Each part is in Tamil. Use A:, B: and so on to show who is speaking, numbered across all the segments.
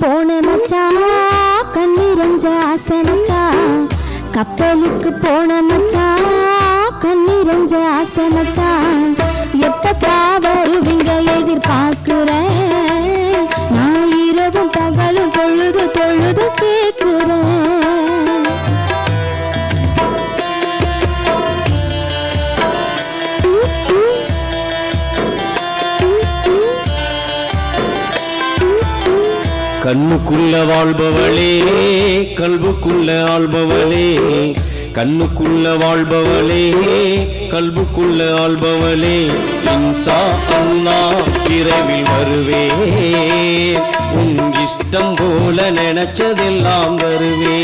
A: போன மச்சான் கண்ணிரஞ்ச ஆசை மச்சா. கப்பலுக்கு போன மச்சான் கண்ணிரஞ்ச ஆசை மச்சா. எப்ப வருவீங்க எதிர்பார்க்கிறேன்
B: கண்ணுக்குள்ள வாழ்பவளே கல்புக்குள்ள ஆள்பவளே கண்ணுக்குள்ள வாழ்பவளே கல்புக்குள்ள ஆள்பவளே. இன்சா அண்ணா இரவில் வருவே. உன் இஷ்டம் போல நினைச்சதெல்லாம் வருவே.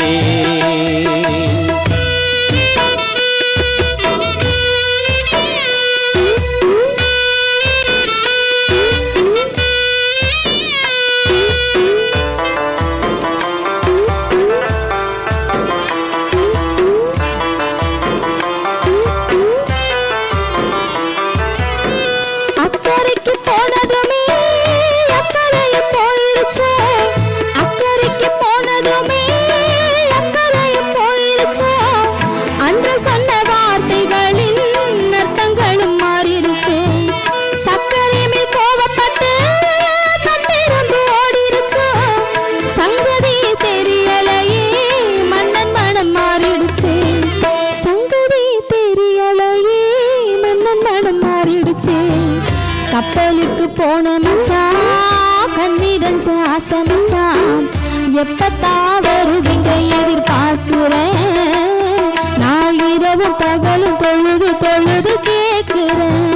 A: கண்ணீரஞ்ச ஆசை மச்சான் எப்பத்தா வருவீங்க எதிர்பார்க்கிறேன் நான் இரவும் பகலும் தொழுது தொழுது கேட்கிறேன்.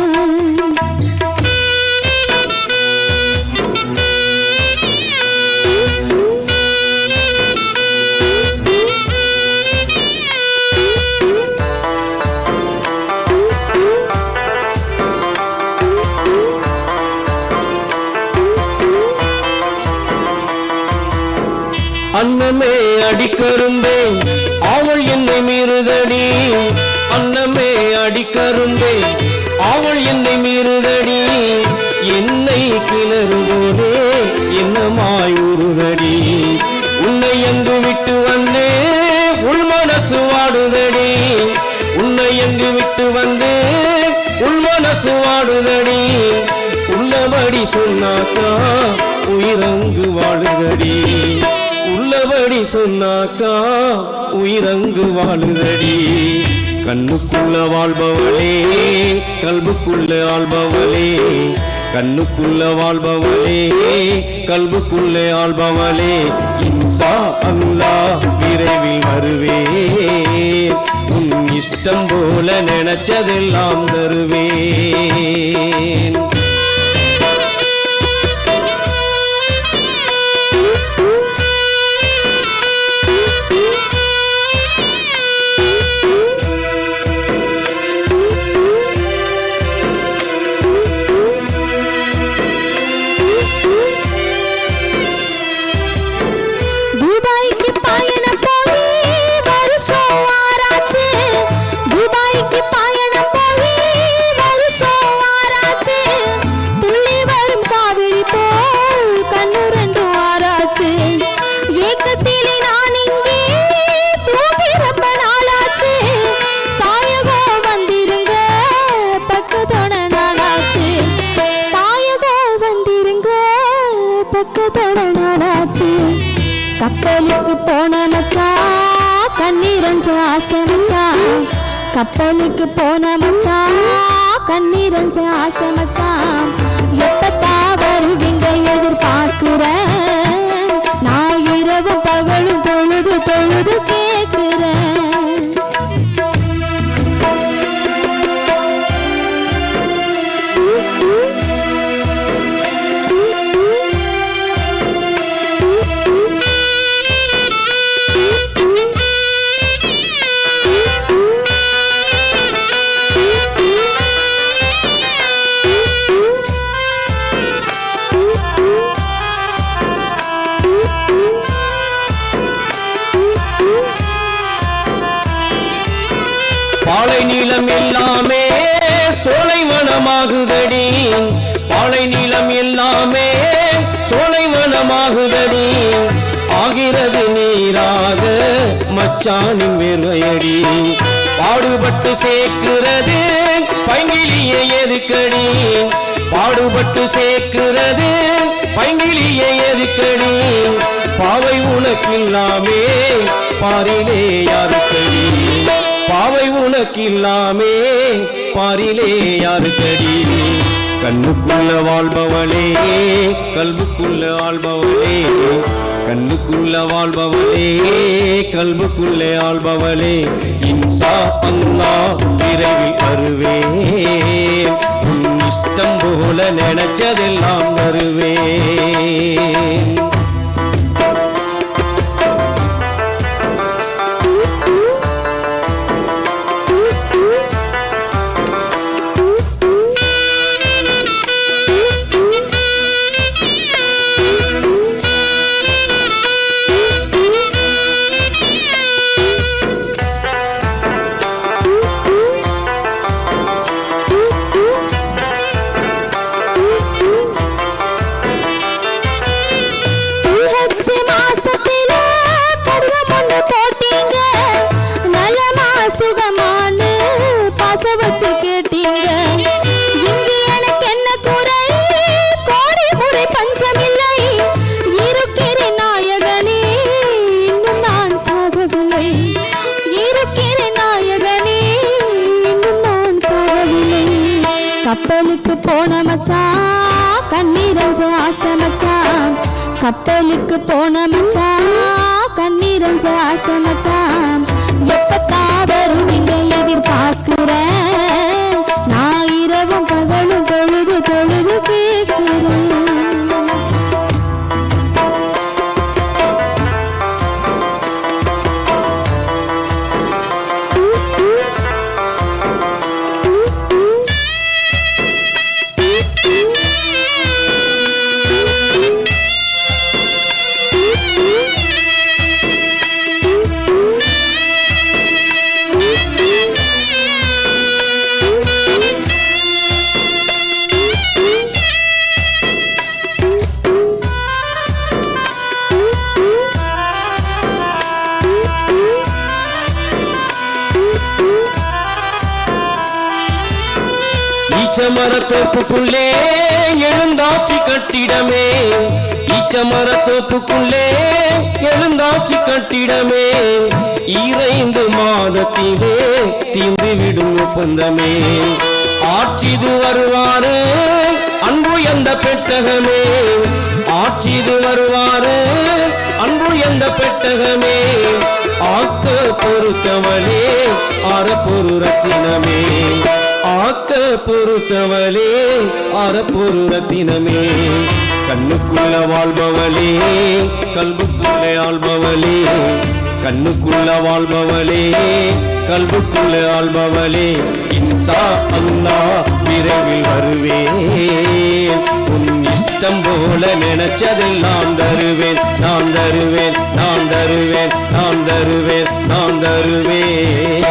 B: என்னை மீறுதடி என்னை கிளறுதோடே என்னமாய் உருதடி உன்னை எங்கு விட்டு வந்தே உள் மனசு வாடுதடி. உன்னை எங்கு விட்டு வந்தே உள் மனசு வாடுதடி. உள்ளபடி சொன்னாக்கா உயிரங்கு வாழுதடி. உள்ளபடி சொன்னாக்கா உயிரங்கு வாழுதடி. கண்ணுக்குள்ள வாழ்பவளே கல்புக்குள்ள ஆள்பவளே. கண்ணுக்குள்ள வாழ்பவளே கல்புக்குள்ள ஆள்பவளே. இன்சா அல்லா விரைவில் வருவே. உன் இஷ்டம் போல நினைச்சதெல்லாம் தருவேன்.
A: கப்பலுக்கு போன மச்சான். கண்ணீரஞ்ச ஆசை மச்சான். எப்பத்தா வருவீங்க எதிர்பார்க்கிற? நான் இரவு பகலும் தொழுது தொழுது கேட்கிறேன்
B: நீளம் எல்லாமே சோலை வனமாகுதடி பாலை நீளம் எல்லாமே சோலை வனமாகுதடி நீராக மச்சானின் வேர்வையடி. பாடுபட்டு சேர்க்கிறது பைங்கிலிய எதுக்கடி. பாடுபட்டு சேர்க்கிறது பைங்கிலிய எதுக்கடி. பாவை உனக்கில்லாமே பாரிலே யாருக்கடி. பாவை உனக்கில்லாமே பாரிலே யாருக்கடி? கண்ணுக்குள்ள வாழ்பவளே கல்புக்குள்ள ஆள்பவளே. கண்ணுக்குள்ள வாழ்பவளே கல்புக்குள்ள ஆள்பவளே. இன்சா அல்லா விரைவில் வருவேன் இஷ்டம் போல நினைச்சதெல்லாம் வருவேன்
A: கப்பலுக்கு போன மச்சான் கண்ணீரஞ்ச ஆசை மச்சான் கப்பலுக்கு போன மச்சான் கண்ணீரஞ்ச ஆசை மச்சான் எப்பத்தான் வரும்
B: மரத்தோப்புக்குள்ளே தோப்புக்குள்ளே கட்டிடமே. ஈச்ச மரத்தோப்புக்குள்ளே எழுந்தாச்சி கட்டிடமே. இறைந்து மாதத்திலே தீந்து விடும் ஒப்பந்தமே. ஆட்சிது வருவாரு அன்பு எந்த பெட்டகமே. ஆட்சிது வருவாரு அன்பு எந்த பெட்டகமே. ஆக்க அறப்பொரு ரத்தினமே கண்ணுக்குள்ள வாழ்பவளே கல்புக்குள்ள ஆள்பவளே. கண்ணுக்குள்ள வாழ்பவளே கல்புக்குள்ள ஆள்பவளே. இன்சா அல்லா விரைவில் வருவேன். உன் இஷ்டம் போல நினைச்சதில் நான் தருவேன். நான் தருவேன் நான் தருவேன் நான் தருவேன் நான் தருவேன்.